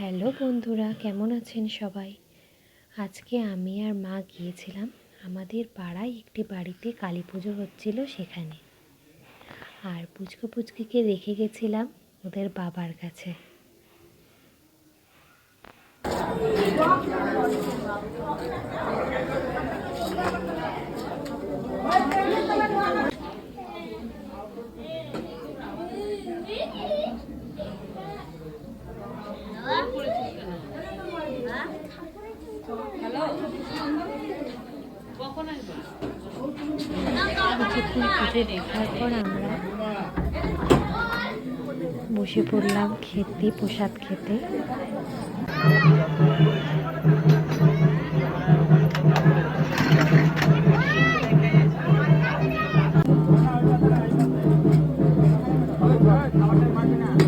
Hello বন্ধুরা, কেমন আছেন সবাই? আজকে আমি আর মা গিয়েছিলাম আমাদের পাড়ায় একটি বাড়িতে কালী পুজো হচ্ছিল সেখানে। আর পুচকু পুচকিকে রেখে গেছিলাম ওদের বাবার কাছে। কিছুক্ষণ পুজো দেখার পর আমরা বসে পড়লাম খেতে প্রসাদ খেতে। প্রসাদ খেয়ে